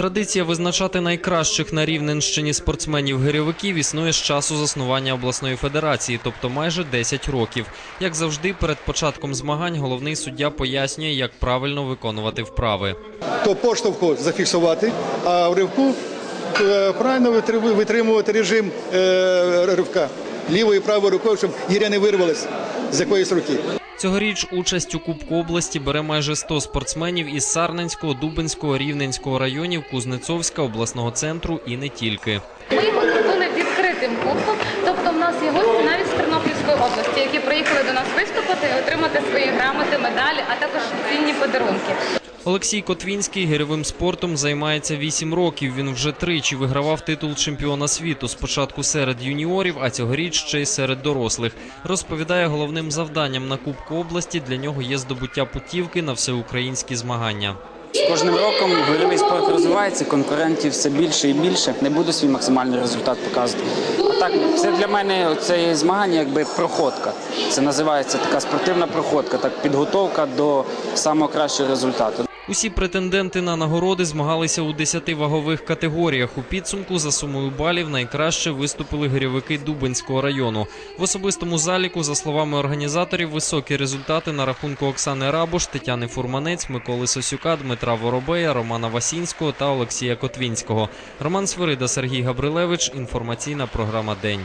Традиція визначати найкращих на Рівненщині спортсменів-гирьовиків існує з часу заснування обласної федерації, тобто майже 10 років. Як завжди, перед початком змагань головний суддя пояснює, як правильно виконувати вправи. то поштовху зафіксувати, а в ривку е, правильно витри- витримувати режим е, ривка лівою і правою рукою, щоб гіря не вирвалась з якоїсь руки. Цьогоріч участь у Кубку області бере майже 100 спортсменів із Сарненського, Дубинського, Рівненського районів, Кузнецовська, обласного центру і не тільки. Ми зробили відкритим кубком, тобто в нас є гості навіть з Тернопільської області, які приїхали до нас виступити і отримати свої грамоти, медалі, а також цінні подарунки. Олексій Котвінський гирьовим спортом займається 8 років. Він вже тричі вигравав титул чемпіона світу. Спочатку серед юніорів, а цьогоріч ще й серед дорослих. Розповідає, головним завданням на Кубку області для нього є здобуття путівки на всеукраїнські змагання. З кожним роком гольовий спорт розвивається, конкурентів все більше і більше. Не буду свій максимальний результат показувати. А так, це для мене це змагання якби проходка. Це називається така спортивна проходка, так підготовка до самого кращого результату. Усі претенденти на нагороди змагалися у 10 вагових категоріях. У підсумку за сумою балів найкраще виступили гирьовики Дубинського району. В особистому заліку, за словами організаторів, високі результати на рахунку Оксани Рабуш, Тетяни Фурманець, Миколи Сосюка, Дмитра Воробея, Романа Васінського та Олексія Котвінського. Роман Свирида, Сергій Габрилевич. Інформаційна програма День.